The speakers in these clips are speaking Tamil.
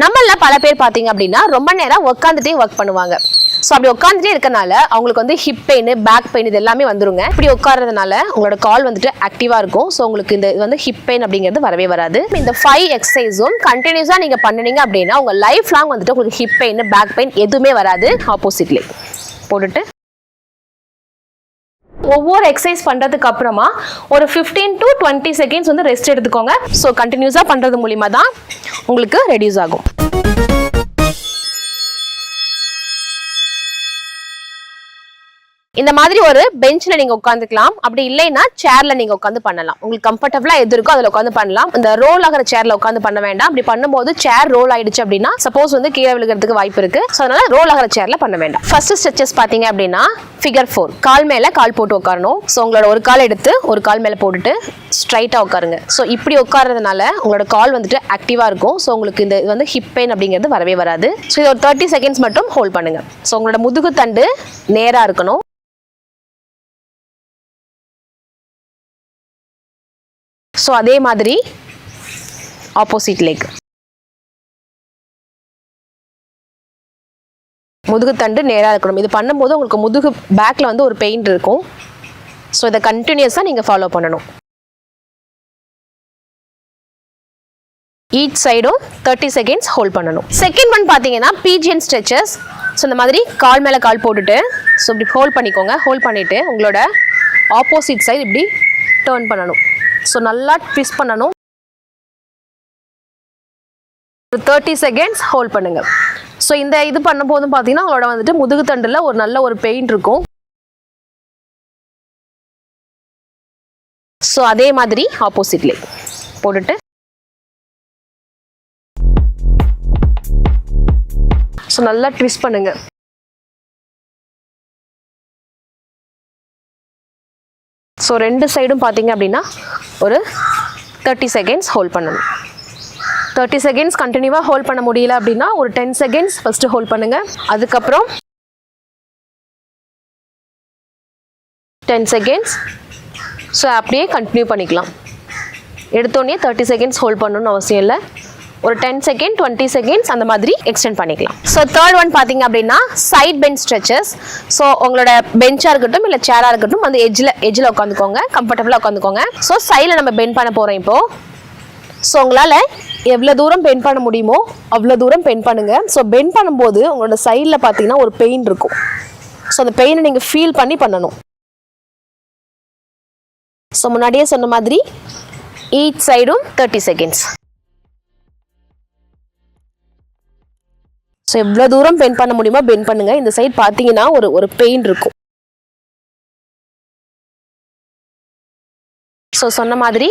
நம்மள பல பேர் பார்த்தீங்க அப்படின்னா ரொம்ப நேரம் உட்காந்துட்டே ஒர்க் பண்ணுவாங்க. ஸோ அப்படி உட்காந்துட்டே இருக்கனால அவங்களுக்கு வந்து ஹிப் பெயின் பேக் பெயின் இது எல்லாமே வந்துருங்க. இப்படி உட்கார்றதுனால உங்களோட கால் வந்துட்டு ஆக்டிவாக இருக்கும். ஸோ உங்களுக்கு இந்த இது வந்து ஹிப் பெயின் அப்படிங்கிறது வரவே வராது. இந்த ஃபைவ் எக்ஸசைஸும் கண்டினியூஸாக நீங்கள் பண்ணுனீங்க அப்படின்னா உங்கள் லைஃப் லாங் வந்துட்டு உங்களுக்கு ஹிப் பெயின் பேக் பெயின் எதுவுமே வராது. ஆப்போசிட்லி போட்டுட்டு ஒவ்வொரு எக்ஸசைஸ் பண்ணுறதுக்கு அப்புறமா ஒரு ஃபிஃப்டீன் டு டுவெண்ட்டி செகண்ட்ஸ் வந்து ரெஸ்ட் எடுத்துக்கோங்க. ஸோ கண்டினியூஸாக பண்ணுறது மூலிமா தான் உங்களுக்கு ரெடியூஸ் ஆகும். இந்த மாதிரி ஒரு பெஞ்ச்ல நீங்க உட்காந்துக்கலாம் அப்படி இல்லைன்னா சேர்ல நீங்க உட்காந்து பண்ணலாம். உங்களுக்கு கம்ஃபர்டபுளா எது இருக்கோ அதுல உட்காந்து பண்ணலாம். இந்த ரோல் ஆகிற சேர்ல உட்காந்து பண்ண வேண்டாம். அப்படி பண்ணும்போது சேர் ரோல் ஆயிடுச்சு அப்படின்னா சப்போஸ் வந்து கீழே விழுகிறதுக்கு வாய்ப்பு இருக்கு. ஸோ அதனால ரோல் ஆகிற சேர்ல பண்ண வேண்டாம். ஃபர்ஸ்ட் ஸ்ட்ரெச்சஸ் பாத்தீங்க அப்படின்னா ஃபிகர் ஃபோர் கால் மேல கால் போட்டு உட்காரணும். ஸோ உங்களோட ஒரு கால் எடுத்து ஒரு கால் மேல போட்டுட்டு ஸ்ட்ரைட்டா உட்காருங்க. ஸோ இப்படி உட்கார்றதுனால உங்களோட கால் வந்துட்டு ஆக்டிவா இருக்கும். ஸோ உங்களுக்கு இந்த இது வந்து ஹிப் பெயின் அப்படிங்கிறது வரவே வராது. ஸோ இது ஒரு தேர்ட்டி செகண்ட்ஸ் மட்டும் ஹோல்ட் பண்ணுங்க. ஸோ உங்களோட முதுகு தண்டு நேரா இருக்கணும். ஸோ அதே மாதிரி ஆப்போசிட் லெக் முதுகுத்தண்டு நேராக இருக்கணும். இது பண்ணும்போது உங்களுக்கு முதுகு பேக்கில் வந்து ஒரு பெயின் இருக்கும். ஸோ இதை கண்டினியூஸாக நீங்கள் ஃபாலோ பண்ணணும். ஈச் சைடும் தேர்ட்டி செகண்ட்ஸ் ஹோல்ட் பண்ணணும். செகண்ட் ஒன் பார்த்தீங்கன்னா பிஜிஎன் ஸ்ட்ரெச்சஸ் ஸோ இந்த மாதிரி கால் மேலே கால் போட்டுட்டு ஸோ இப்படி ஹோல்ட் பண்ணிக்கோங்க. ஹோல்ட் பண்ணிவிட்டு உங்களோட ஆப்போசிட் சைடு இப்படி டேர்ன் பண்ணணும். ஸோ நல்லா ட்விஸ்ட் பண்ணணும். ஒரு தேர்ட்டி செகண்ட்ஸ் ஹோல்ட் பண்ணுங்க. ஸோ இந்த இது பண்ணும்போதும் பார்த்தீங்கன்னா அவங்களோட வந்துட்டு முதுகு தண்டில் ஒரு நல்ல ஒரு பெயின் இருக்கும். ஸோ அதே மாதிரி ஆப்போசிட்லே போட்டுட்டு. ஸோ நல்லா ட்விஸ்ட் பண்ணுங்கள் ஸோ ரெண்டு சைடும் பார்த்தீங்க அப்படின்னா ஒரு தேர்ட்டி செகண்ட்ஸ் ஹோல்ட் பண்ணணும். தேர்ட்டி செகண்ட்ஸ் கண்டினியூவாக ஹோல்ட் பண்ண முடியல அப்படின்னா ஒரு டென் செகண்ட்ஸ் ஃபஸ்ட்டு ஹோல்ட் பண்ணுங்கள் அதுக்கப்புறம் டென் செகண்ட்ஸ் ஸோ அப்படியே கண்டினியூ பண்ணிக்கலாம். எடுத்தோடனே தேர்ட்டி செகண்ட்ஸ் ஹோல்ட் பண்ணணும்னு அவசியம் இல்லை. ஒரு டென் செகண்ட் டுவெண்ட்டி செகண்ட்ஸ் அந்த மாதிரி எக்ஸ்டெண்ட் பண்ணிக்கலாம். ஸோ தேர்ட் ஒன் பார்த்தீங்க அப்படின்னா சைட் பெஞ்ச் ஸ்ட்ரெச்சஸ் ஸோ உங்களோட பெஞ்சாக இருக்கட்டும் இல்லை சேராக இருக்கட்டும் அந்த எஜ்ஜில் எஜ்ஜில் உட்காந்துக்கோங்க கம்ஃபர்டபுளாக உட்காந்துக்கோங்க. ஸோ சைடில் நம்ம பெண்ட் பண்ண போகிறோம் இப்போது ஸோ உங்களால் எவ்வளோ தூரம் பென் பண்ண முடியுமோ அவ்வளோ தூரம் பென் பண்ணுங்கள் ஸோ பென் பண்ணும்போது உங்களோட சைடில் பார்த்தீங்கன்னா ஒரு பெயின் இருக்கும். ஸோ அந்த பெயினை நீங்கள் ஃபீல் பண்ணி பண்ணணும். ஸோ முன்னாடியே சொன்ன மாதிரி ஈச் சைடும் தேர்ட்டி செகண்ட்ஸ் ஸோ எவ்வளோ தூரம் பெண்ட் பண்ண முடியுமோ பெயிண்ட் பண்ணுங்க. இந்த சைடு பார்த்தீங்கன்னா ஒரு ஒரு பெயின் இருக்கும். ஸோ சொன்ன மாதிரி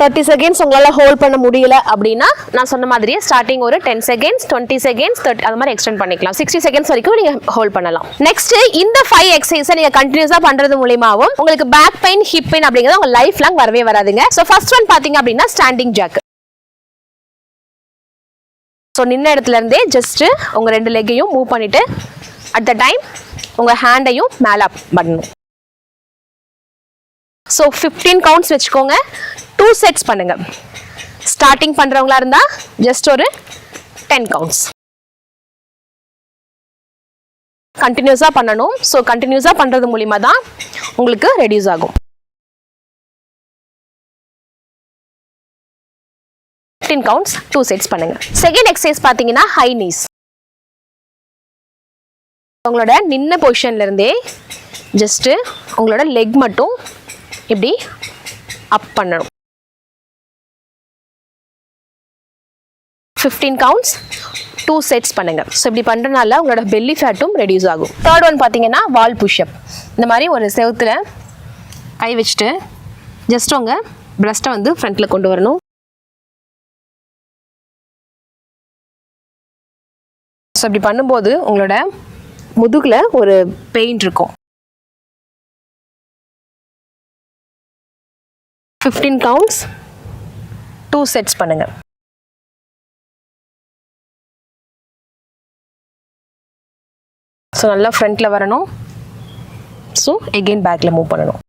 தேர்ட்டி செகண்ட்ஸ் உங்களால் ஹோல்ட் பண்ண முடியல அப்படின்னா நான் சொன்ன மாதிரியே ஸ்டார்டிங் ஒரு ten seconds twenty seconds thirty அது மாதிரி எக்ஸ்டெண்ட் பண்ணிக்கலாம். சிக்ஸ்டி செகண்ட்ஸ் வரைக்கும் நீங்கள் ஹோல்ட் பண்ணலாம். நெக்ஸ்ட் இந்த ஃபைவ் எக்ஸசைஸை நீங்கள் கண்டினியூஸாக பண்ணுறது மூலியமாகவும் உங்களுக்கு பேக் பெயின் ஹிப் பெயின் அப்படிங்கிறது உங்கள் லைஃப் லாங் வரவே வராதுங்க. ஸோ ஃபர்ஸ்ட் ஒன் பார்த்தீங்க அப்படின்னா ஸ்டாண்டிங் ஜாக் ஸோ நின்ன இடத்துல இருந்தே ஜஸ்ட் உங்கள் ரெண்டு லெக்கையும் மூவ் பண்ணிவிட்டு அட் த டைம் உங்கள் ஹேண்டையும் மேலே பண்ணணும். ஸோ ஃபிஃப்டீன் கவுண்ட்ஸ் வச்சுக்கோங்க. டூ செட்ஸ் பண்ணுங்க. ஸ்டார்டிங் பண்ணுறவங்களா இருந்தால் ஜஸ்ட் ஒரு டென் கவுண்ட்ஸ் கண்டினியூஸாக பண்ணணும். ஸோ கண்டினியூஸாக பண்ணுறது மூலிமா தான் உங்களுக்கு ரெடியூஸ் ஆகும். ஃபிஃப்டீன் கவுண்ட்ஸ் டூ செட்ஸ் பண்ணுங்க. செகண்ட் எக்ஸசைஸ் பார்த்தீங்கன்னா ஹை நீஸ் உங்களோட நின்ன பொசிஷன்லேருந்தே ஜஸ்ட்டு உங்களோட லெக் மட்டும் இப்படி அப் பண்ணணும். ஃபிஃப்டீன் கவுண்ட்ஸ் டூ செட்ஸ் பண்ணுங்க. ஸோ இப்படி பண்ணுறதுனால உங்களோட பெல்லி ஃபேட்டும் ரெடியூஸ் ஆகும். தேர்ட் ஒன் பார்த்தீங்கன்னா வால் புஷ்அப் இந்த மாதிரி ஒரு செவுத்துல கை வச்சுட்டு ஜஸ்ட் உங்கள் பிரஸ்ட்டை வந்து ஃப்ரண்ட்டில் கொண்டு வரணும். ஸோ இப்படி பண்ணும்போது உங்களோட முதுகில் ஒரு பெயின் இருக்கும். ஃபிஃப்டீன் கவுண்ட்ஸ் டூ செட்ஸ் பண்ணுங்கள் ஸோ நல்லா ஃப்ரண்ட்டில் வரணும். ஸோ எகெயின் பேக்கில் மூவ் பண்ணணும்.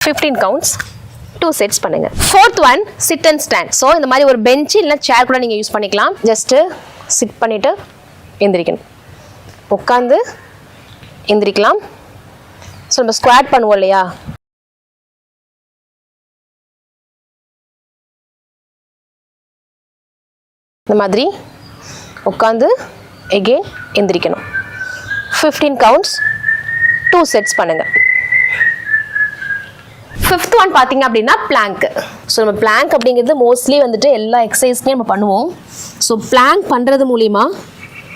ஃபிஃப்டீன் கவுண்ட்ஸ் டூ செட்ஸ் பண்ணுங்க. Fourth one sit and stand so இந்த மாதிரி ஒரு பெஞ்ச் இல்லை சேர் கூட நீங்கள் யூஸ் பண்ணிக்கலாம். ஜஸ்ட்டு சிட் பண்ணிவிட்டு எந்திரிக்கணும். உட்காந்து எந்திரிக்கலாம். ஸோ நம்ம ஸ்குவாட் பண்ணுவோம் இல்லையா? இந்த மாதிரி உட்காந்து எகெயின் எந்திரிக்கணும். ஃபிஃப்டீன் கவுண்ட்ஸ் டூ செட்ஸ் பண்ணுங்கள் ஒன் பார்த்தீங்க அப்படின்னா பிளாங்க் ஸோ நம்ம பிளாங்க் அப்படிங்கிறது மோஸ்ட்லி வந்துட்டு எல்லா எக்ஸசைஸ்க்குமே நம்ம பண்ணுவோம். ஸோ பிளாங்க் பண்ணுறது மூலிமா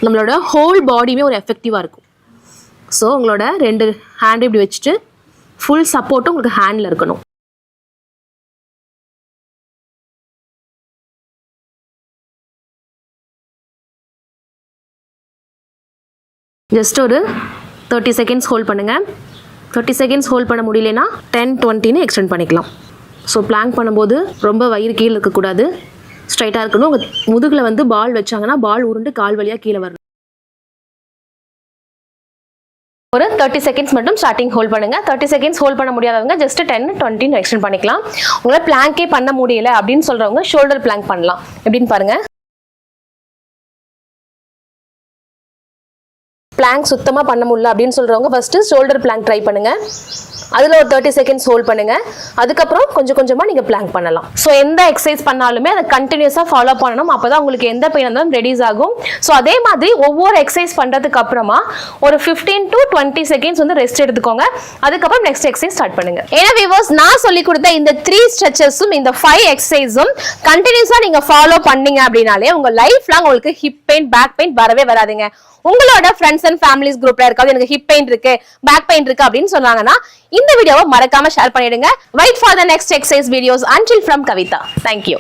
நம்மளோட ஹோல் பாடியுமே ஒரு எஃபெக்டிவாக இருக்கும். ஸோ உங்களோட ரெண்டு ஹேண்ட் இப்படி வச்சுட்டு ஃபுல் சப்போர்ட்டும் உங்களுக்கு ஹேண்டில் இருக்கணும். ஜஸ்ட் ஒரு தேர்ட்டி செகண்ட்ஸ் ஹோல்ட் பண்ணுங்கள் தேர்ட்டி செகண்ட்ஸ் ஹோல்ட் பண்ண முடியலனா டென் டுவெண்ட்டின்னு எக்ஸ்டெண்ட் பண்ணிக்கலாம். ஸோ பிளாங்க் பண்ணும்போது ரொம்ப வயிறு கீழே இருக்கக்கூடாது. ஸ்ட்ரைட்டாக இருக்கணும். உங்கள் முதுகில் வந்து பால் வச்சாங்கன்னா பால் உருண்டு கால் வழியாக கீழே வரணும். ஒரு தேர்ட்டி செகண்ட்ஸ் மட்டும் ஸ்டார்டிங் ஹோல்ட் பண்ணுங்க. தேர்ட்டி செகண்ட்ஸ் ஹோல்ட் பண்ண முடியாதவங்க ஜஸ்ட் டென் டுவெண்ட்டின்னு எக்ஸ்டெண்ட் பண்ணிக்கலாம். உங்களால் பிளாங்கே பண்ண முடியல அப்படின்னு சொல்கிறவங்க ஷோல்டர் பிளாங்க் பண்ணலாம். எப்படின்னு பாருங்கள் பிளாங்க் சுத்தமாக பண்ண முடியல அப்படின்னு சொல்கிறவங்க ஃபஸ்ட்டு ஷோல்டர் பிளாங்க் ட்ரை பண்ணுங்க. அதில் ஒரு தேர்ட்டி செகண்ட்ஸ் ஹோல்ட் பண்ணுங்கள் அதுக்கப்புறம் கொஞ்சம் கொஞ்சமாக நீங்கள் பிளாங்க் பண்ணலாம். ஸோ எந்த எக்ஸசைஸ் பண்ணாலுமே அதை கண்டினியூஸாக ஃபாலோ பண்ணணும். அப்போ தான் உங்களுக்கு எந்த பெயின் இருந்தாலும் ரெடியூஸ் ஆகும். ஸோ அதே மாதிரி ஒவ்வொரு எக்ஸசைஸ் பண்ணுறதுக்கு அப்புறமா ஒரு ஃபிஃப்டீன் டு டுவெண்ட்டி செகண்ட்ஸ் வந்து ரெஸ்ட் எடுத்துக்கோங்க. அதுக்கப்புறம் நெக்ஸ்ட் எக்ஸசைஸ் ஸ்டார்ட் பண்ணுங்க. ஏன்னா விவர்ஸ் நான் சொல்லி கொடுத்த இந்த த்ரீ ஸ்ட்ரெச்சஸும் இந்த ஃபைவ் எக்ஸசைஸும் கண்டினியூஸாக நீங்கள் ஃபாலோ பண்ணீங்க அப்படின்னாலே உங்கள் லைஃப் லாங் உங்களுக்கு ஹிப் பெயின் பேக் பெயின் வரவே வராதுங்க. உங்களோட ஃப்ரெண்ட்ஸ் அண்ட் ஃபேமிலிஸ் குரூப்ல இருக்காது. எனக்கு ஹிப் பெயின் இருக்கு பேக் பெயின் இருக்கு அப்படின்னு சொன்னாங்கன்னா இந்த வீடியோவை மறக்காம ஷேர் பண்ணிடுங்க. Wait for the next exercise videos until from Kavitha thank you